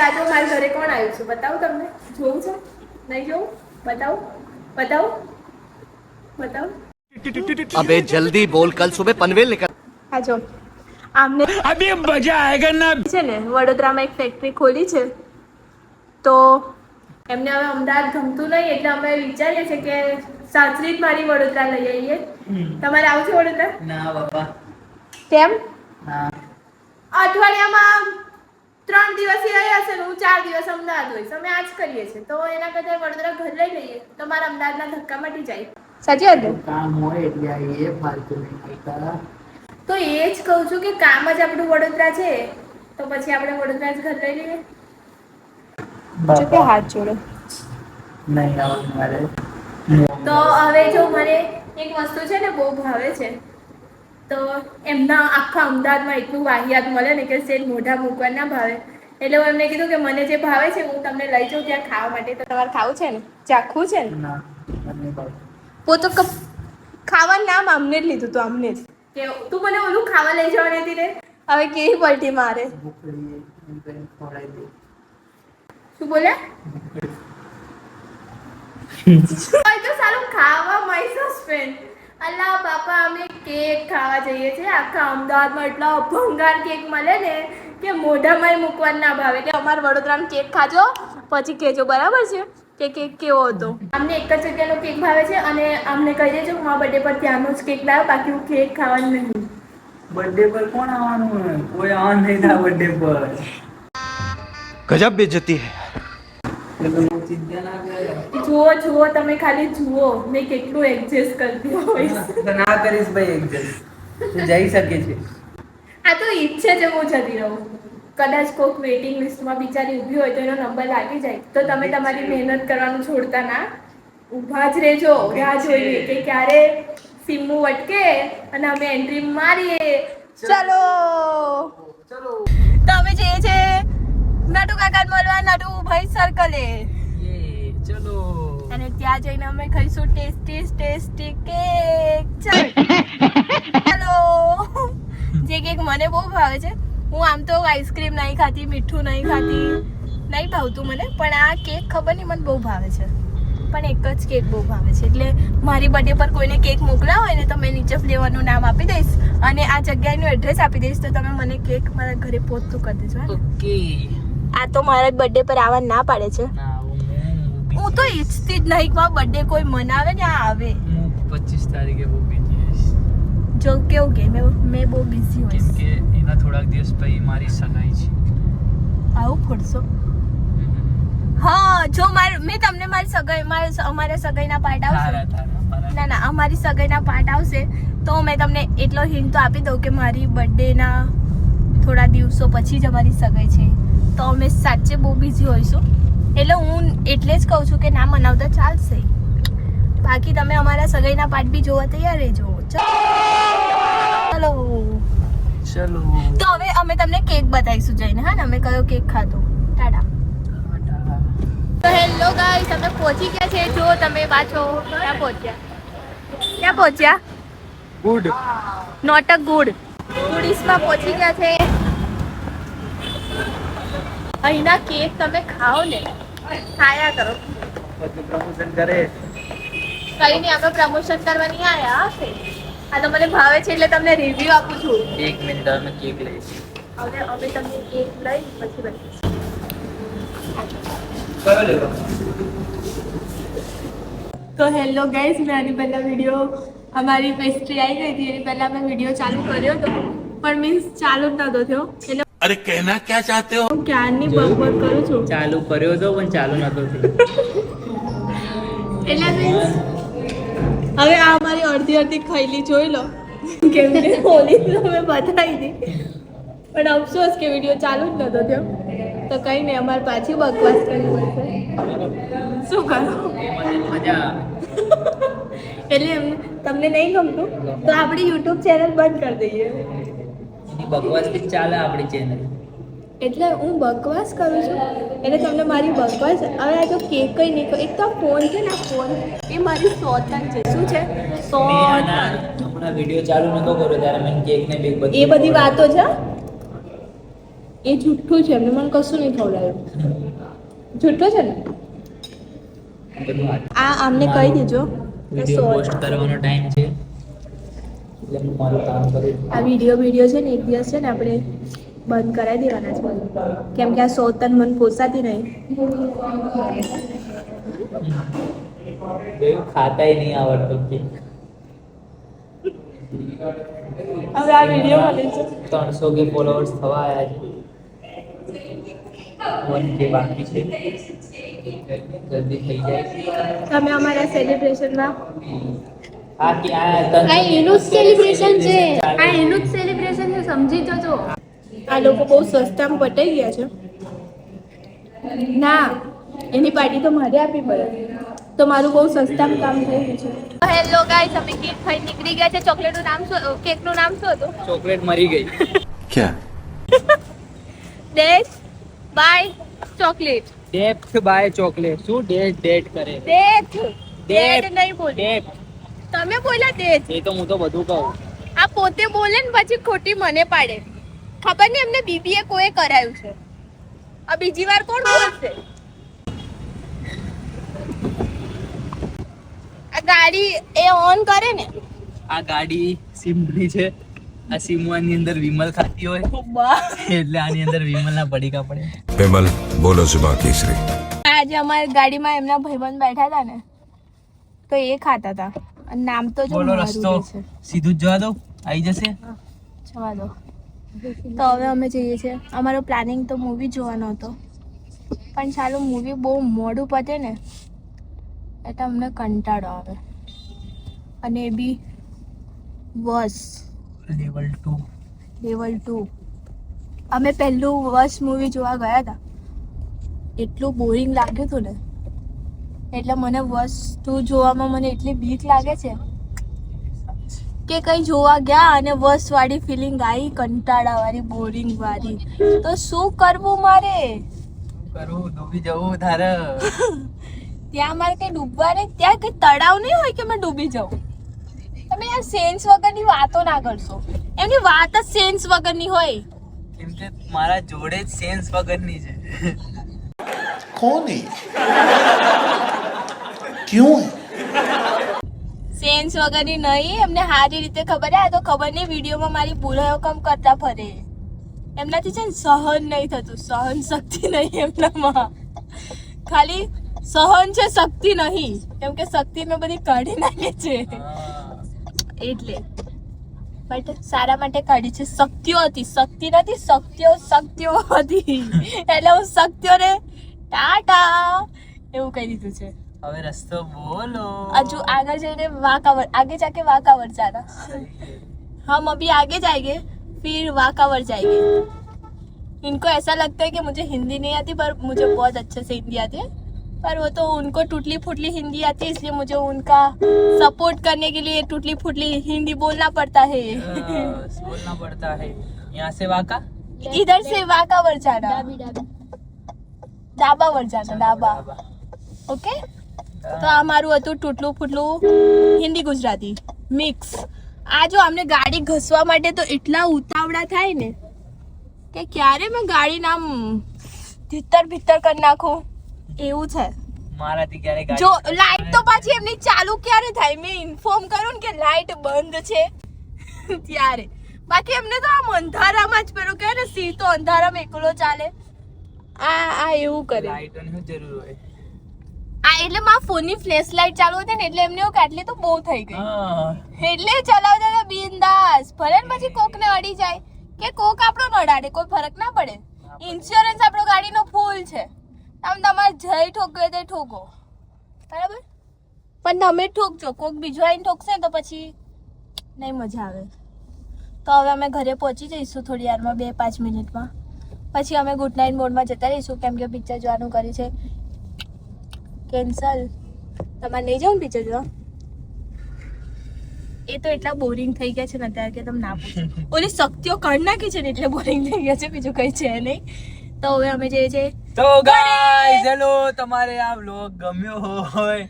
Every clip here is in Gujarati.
સાચો મારી ઘરે કોણ આવ્યું છે? બતાવું તમને? જોવું છે? નહીં જોવું? બતાવું? બતાવું? બતાવું? અબે જલ્દી બોલ કલ સુબહ પનવેલ નીકળ. હા આમને અબે મજા આયેગા ના. છે ને વડોદરામાં એક ફેક્ટરી ખોલી છે. તો એમને હવે અમદાવાદ ગમતું નહીં એટલે અમે વિચારીએ છીએ કે સાસરી જ મારી વડોદરા લઈ આવીએ. તમારે આવું વડોદરા? ના બાપા. કેમ? અઠવાડિયામાં ત્રણ દિવસ ઈ રહ્યા હશે હું ચાર દિવસ અમદાવાદ હોઈશ. અમે આજ કરીએ છીએ. તો એના કરતા વડોદરા ઘર લઈ લઈએ. તો મારા અમદાવાદના ધક્કા મટી જાય. સાચી વાત કામ હોય એટલે એ ફાલતુ નહીં તો એ જ કહું છું કે કામ જ આપણું વડોદરા છે. તો પછી આપણે વડોદરા જ ઘર લઈ લઈએ. જો કે હાથ જોડો. નહીં આવું મારે. તો હવે જો મને એક વસ્તુ છે ને બહુ ભાવે છે. તો એમના આખા અમદાવાદમાં એટલું વાહિયાત મળે ને કે સેજ મોઢા મૂકવા ના ભાવે. એટલે હું એમને કીધું કે મને જે ભાવે છે હું તમને લઈ જાઉં ત્યાં ખાવા માટે. તો તમારે ખાવું છે ને? ચાખવું છે ને? પોતો ખાવાનું નામ અમને જ લીધું તું અમને જ. કે તું મને ઓલું ખાવા લઈ જવાની હતી ને? હવે કેવી પલટી મારે? શું બોલ્યા તો સારું ખાવા માય સસ્પેન્ડ અલ્લા બાપા અમે કેક ખાવા જઈએ છીએ. આખા અમદાવાદમાં એટલો ભંગાર કેક મળે ને કે મોઢામાં મૂકવાનું ના ભાવે. કે અમારા વડોદરામાં કેક ખાજો પછી કહેજો બરાબર છે? કે કેક કેવો હતો? અમને એક જ જગ્યાનો કેક ભાવે છે અને અમને કહી દેજો હું બર્થડે પર ત્યાંનો જ કેક લાવ્યો બાકી હું કેક ખાવાનું નહીં. બર્થડે પર કોણ આવવાનું કોઈ આવવાનું નહીં બર્થડે પર. ગજબ બેજતી હે. જુઓ જુઓ તમે ખાલી જુઓ. મેં કેટલું એડજસ્ટ કરતી હોઈશ તો ના કરીશ ભાઈ એડજસ્ટ તું જઈ શકે છે. આ તો ઈચ્છે છે હું જતી રહું. કદાચ કોઈક વેઇટિંગ લિસ્ટમાં બિચારી ઊભી હોય તો એનો નંબર લાગી જાય. તો તમે તમારી મહેનત કરવાનું છોડતા ના. ઊભા જ રહેજો રાહ જોઈએ કે ક્યારે સિમ્મુ વટકે અને અમે એન્ટ્રી મારીએ. ચલો. તો અમે જઈએ છે નટુ કાકા મળવા નટુ ભાઈ સર્કલે ચલો. અને ત્યાં જઈને અમે ખાઈશું ટેસ્ટી ટેસ્ટી કેક. ચાલો. જે કેક મને બહુ ભાવે છે હું આમ તો આઈસ્ક્રીમ નહીં ખાતી મીઠું નહીં ખાતી નહીં ભાવતું મને પણ આ કેક ખબર નહીં મને બહુ ભાવે છે. પણ એક જ કેક બહુ ભાવે છે. એટલે મારી બર્થડે પર કોઈને કેક મોકલાવો હોય ને તો મેં નીચે ફ્લેવરનું નામ આપી દઈશ. અને આ જગ્યાનું એડ્રેસ આપી દઈશ તો તમે મને કેક મારા ઘરે પહોંચતું કરી દેજો ઓકે. આ તો મારા બર્થડે પર આવા ના પાડે છે. હું તો ઈચ્છતી જ નહીં કે મારો બર્થડે કોઈ મનાવે ને આ આવે. હું પચીસ તારીખે બહુ બિઝી હોઈશ. જો કેવું કે મેં મેં બહુ બિઝી કેમ હોઈશ. કે એના થોડાક દિવસ પછી મારી સગાઈ છે. આવું ફોડશો હા જો મારે મેં તમને મારી સગાઈ મારે અમારા સગાઈના પાર્ટ આવશે. ના ના અમારી સગાઈના પાર્ટ આવશે. તો મેં તમને એટલો હિન્ટ તો આપી દઉં કે મારી બર્થડેના થોડા દિવસો પછી જ અમારી સગાઈ છે. તો અમે સાચે બહુ બિઝી હોઈશું. એટલે હું એટલે જ કહું છું કે ના મનાવતા ચાલશે. બાકી તમે અમારા સગાઈના પાર્ટ બી જોવા તૈયાર રહેજો. ચલો. ચલો. તો હવે અમે તમને કેક બતાવીશું જઈને હા ને? અમે કયો કેક ખાધો? ટાટા તો હેલો ગાઈસ અમે પહોંચી ગયા છે? જો તમે પાછો ક્યાં પહોંચ્યા? ક્યાં પહોંચ્યા? ગુડ. નોટ અ ગુડ ટુરિસ્ટમાં પહોંચી ગયા છે. અહીંના કેક તમે ખાઓ ને. ખાયા કરો. બધું પ્રમોશન કરે. કઈ નહીં અમે પ્રમોશન કરવાની આયા છે આ તો મને ભાવે છે એટલે તમને રિવ્યુ આપું છું. એક મિનિટ અમે કેક લઈશ. હવે અમે તમને કેક લઈ પછી લેવો? તો હેલો ગાઈઝ મેં આની પહેલાં વીડિયો અમારી પેસ્ટ્રી આવી ગઈ હતી એની પહેલાં મેં વીડિયો ચાલુ કર્યો હતો પણ મીન્સ ચાલુ જ નહોતો થયો. એટલે અરે કહેના ક્યાં ચાહતે હો? ક્યારની બકબક કરું છું? ચાલુ કર્યો તો પણ ચાલુ નતો એટલે હવે આ મારી અડધી અડધી ખૈલી જોઈ લો. કેમ કે હોલી તો મેં બતાવી દી. પણ અફસોસ કે વીડિયો ચાલુ જ નતો થયો. તો કઈ નહીં અમારે પાછી બકવાસ કરવી પડશે. શું કરો? એટલે તમને નહીં ગમતું? તો આપણી યુટ્યુબ ચેનલ બંધ કરી દઈએ. એની બકવાસ બી ચાલે આપણી ચેનલ એટલે હું બકવાસ કરું છું? એટલે તમને મારી બકવાસ હવે આ જો કેક કઈ નહીં એક તો ફોન છે ને ફોન એ મારી સોતન છે. શું છે? આના હમણાં વીડિયો ચાલુ નતો કર્યો ત્યારે મેં કેક ને બેક એ બધી વાતો છે એ જુઠ્ઠું છે એમને મને કશું નહીં ખવડાવ્યું. જુઠ્ઠું છે ને? આ આમને કહી દેજો. વીડિયો પોસ્ટ કરવાનો ટાઈમ છે. એટલે હું મારું કામ કરું આ વીડિયો વીડિયો છે ને એક દિવસ છે ને આપણે બંધ કરાવી દેવાના છે. કેમ કે આ સોતન મન પોસાતી નહીં? ખાતાય નહીં આવડતું કે. હવે આ વીડિયો મળે છે ત્રણસો કે ફોલોઅર્સ થવા આવ્યા છે. બાકી છે. જલ્દી થઈ જાય. તમે અમારા સેલિબ્રેશનમાં આ એનું જ સેલિબ્રેશન છે. આ એનું જ સેલિબ્રેશન છે સમજી જજો. આ લોકો બહુ સસ્તામાં પટાઈ ગયા છે. ના એની પાર્ટી તો મારે આપવી પડે. તો મારું બહુ સસ્તામાં કામ થઈ ગયું છે. હેલો ગાઈસ અમે કેક ખાઈ નીકળી ગયા છે. ચોકલેટનું નામ શું કેકનું નામ શું હતું? ચોકલેટ મરી ગઈ. क्या date by chocolate depth by chocolate શું ડેટ ડેટ કરે? ડેટ ડેટ નહીં બોલ. ડેપ્થ તમે બોલ્યા તે જ. એ તો હું તો બધું કહું. આ પોતે બોલે ને પછી ખોટી મને પાડે. ખબર નહીં એમને બીબીએ કોઈ કરાયું છે. આ બીજી વાર કોણ બોલશે? આ ગાડી એ ઓન કરે ને? આ ગાડી સિમની છે. આ સિમવાની અંદર વિમલ ખાતી હોય. એટલે આની અંદર વિમલ ના પડીકા પડે. વિમલ બોલો સુબા કેસરી. આજે અમારી ગાડીમાં એમના ભાઈબંધ બેઠા હતા ને તો એ ખાતા હતા. અને નામ તો જો રસ્તો સીધું જવા દો. આવી જશે? જવા દો. તો હવે અમે જઈએ છીએ. અમારો પ્લાનિંગ તો મૂવી જોવાનો હતો. પણ ચાલો મૂવી બહુ મોડું પતે ને એટલે અમને કંટાળો આવે. અને એ બી વસ લેવલ ટુ લેવલ ટુ અમે પહેલું વસ મૂવી જોવા ગયા હતા. એટલું બોરિંગ લાગ્યું હતું ને. એટલે મને વસ્તુ જોવામાં મને એટલી બીક લાગે છે કે કંઈ જોવા ગયા અને વાળી ફિલિંગ આવી કંટાળા વાળી બોરિંગ વાળી. તો શું કરવું મારે? કરવું ડૂબી જવું ધારે. ત્યાં મારે કંઈ ડૂબવા નહીં ત્યાં કંઈ તળાવ નહીં હોય કે મેં ડૂબી જાઉં? તમે યાર સેન્સ વગરની વાતો ના કરશો. એમની વાત જ સેન્સ વગરની હોય. કેમ કે મારા જોડે જ સેન્સ વગરની છે. કોની? क्यों है સેન્સ વગરની નહીં એમને સારી રીતે ખબર હે આ તો ખબર નહીં વિડીયોમાં મારી ભૂલાયો કમ કરતા ફરે એમનાથી છે ને સહન નહીં થતું સહન શક્તિ નહીં એમનામાં ખાલી સહન છે શક્તિ નહીં કેમ કે શક્તિ મેં બધી કાઢી નાખી છે એટલે બટ સારા માટે કાઢી છે શક્તિઓ હતી શક્તિ નથી શક્તિઓ શક્તિઓ હતી એટલે હું શક્તિઓને ટાટા એવું કહી દીધું છે હવે રસ્તો બોલો हजू आगे जाने वाकावर आगे जाके वाकावर जाना हम अभी आगे जाएंगे फिर वाकावर जाएंगे इनको ऐसा लगता है कि मुझे हिंदी नहीं आती पर मुझे बहुत अच्छे से हिंदी आती है पर वो तो उनको टूटली फुटली हिंदी आती है इसलिए मुझे उनका सपोर्ट करने के लिए टूटली फुटली हिंदी बोलना पड़ता है बस, बोलना पड़ता है यहाँ से वाका इधर से वाकावर जाना डाबावर जाना डाबा ઓકે તો આ મારું હતું તૂટલું ફૂટલું હિન્દી ગુજરાતી મિક્સ આ જો અમને ગાડી ઘસવા માટે તો એટલા ઉતાવળા થાય ને કે ક્યારે મેં ગાડી નામ ભીતર ભીતર કરી નાખું? એવું છે. મારાથી ક્યારે જો લાઈટ તો પાછી એમની ચાલુ ક્યારે થાય? મેં ઇન્ફોર્મ કર્યું ને કે લાઈટ બંધ છે. ત્યારે. બાકી એમને તો આમ અંધારામાં જ પેલું કહે ને સીધો અંધારામાં એકલો ચાલે. આ આ એવું કરે. લાઈટોની શું જરૂર હોય? આ એટલે મારા ફોનની ફ્લેશ લાઇટ ચાલુ હતી ને એટલે એમને એવું કે આટલી તો બહુ થઈ ગઈ. એટલે ચલાવતા હતા બિંદાસ. ભલે ને પછી કોક ને અડી જાય. કે કોક આપણો નડાડે કોઈ ફરક ના પડે. ઇન્સ્યોરન્સ આપણો ગાડીનો ફૂલ છે. આમ તમારે જઈ ઠોકવે તે ઠોકો. બરાબર? પણ તમે ઠોકજો. કોક બીજો આવીને ઠોકશે તો પછી નહીં મજા આવે. તો હવે અમે ઘરે પહોંચી જઈશું થોડી વારમાં બે પાંચ મિનિટમાં. પછી અમે ગુડ નાઇટ મોડમાં જતા રહીશું કેમ કે પિક્ચર જોવાનું કર્યું છે. કેન્સલ. તમારે નહીં જાઉં ટીચર જો એ તો એટલા બોરિંગ થઈ ગયા છે ને અત્યારે કે તમે ના પૂછો. ઓલી શક્તિઓ કાઢ નાખી છે ને એટલે બોરિંગ થઈ ગયા છે બીજું કઈ છે નહીં. તો હવે અમે જઈએ છે તો ગાઈઝ હેલો તમારે આ વ્લોગ ગમ્યો હોય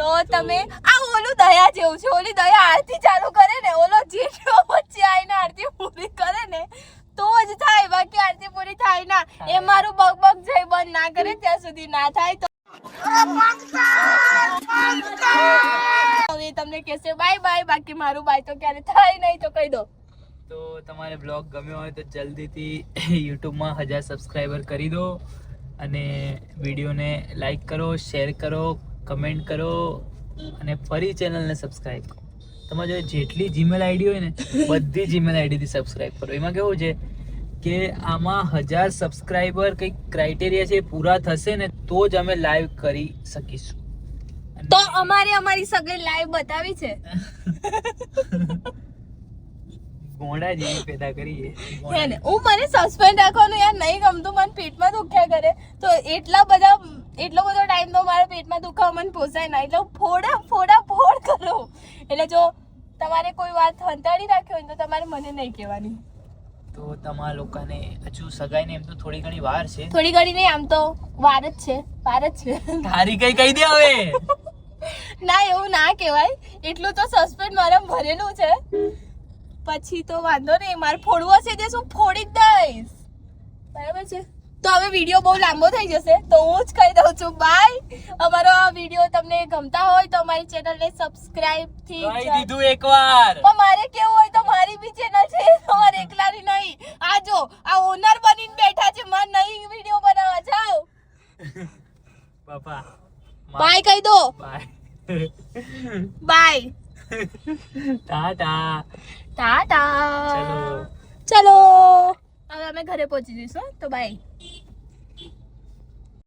તો તમે આ ઓલું દયા જેવું છે ઓલી દયા આરતી ચાલુ કરે ને ઓલો જેઠો વચ્ચે આવીને આરતી પૂરી કરે ને તો જ થાય બાકી આરતી પૂરી થાય ના. એ મારું બગ બગ જઈ બંધ ના કરે ત્યાં સુધી ના થાય. તો તમને કહેશે, બાય બાય, બાકી મારું બાય તો ક્યારે થાય નહીં તો કહી દો. તો તમારે બ્લોગ ગમ્યો હોય તો જલ્દીથી યુટ્યુબમાં હજાર સબસ્ક્રાઈબર કરી દો અને વિડીયોને લાઈક કરો, શેર કરો, કમેન્ટ કરો અને ફરી ચેનલને સબસ્ક્રાઈબ કરો. તમારે જેટલી જીમેલ આઈડી હોય ને, બધી જીમેલ આઈડીથી સબસ્ક્રાઈબ કરો. એમાં કેવું છે કે આમાં હજાર સબસ્ક્રાઈબર કંઈક ક્રાઇટેરિયા છે એ પૂરા થશે ને તો જ અમે લાઈવ કરી શકીશું. તો અમારે અમારી સગળી લાઈવ બતાવી છે. ગોંડા જેવી પેદા કરીએ હે મને સસ્પેન્ડ રાખવાનું યાર નહીં ગમતું મને પેટમાં દુખ્યા કરે. તો એટલા બધા એટલો બધો ટાઈમ તો મારા પેટમાં દુખાવા મને પોસાય ના. એટલે ફોડા ફોડા ફોડ કરું. એટલે જો તમારે કોઈ વાત હંતાડી રાખી હોય તો તમારે મને નહીં કહેવાની. તો તમારા લોકોને હજુ સગાઈને એમ તો થોડી ઘણી વાર છે. થોડી ઘણી નહીં આમ તો વાર જ છે વાર જ છે. તારી કઈ કહી દે હવે. ના એવું ના કહેવાય. એટલું તો સસ્પેન્ડ મારા ભરેલું છે. પછી તો વાંધો નહીં મારે ફોડવું હશે તે શું ફોડી જ દઈશ. બરાબર છે? તો હવે વીડિયો બહુ લાંબો થઈ જશે તો હું જ કહી દઉં છું બાય અમારો આ વીડિયો તમને ગમતા હોય તો અમારી ચેનલને સબસ્ક્રાઇબથી દીધું એકવાર. પણ મારે કેવું હોય તો મારી બી ચેનલ છે તમારે એકલાની નહીં આ જો આ ઓનર બનીને બેઠા છે મારે નહીં વીડિયો બનાવવા જાઓ બાપા બાય કહી દો બાય બાય ટાટા. ટાટા. ચલો. ચલો. હવે અમે ઘરે પહોંચી જઈશું તો બાય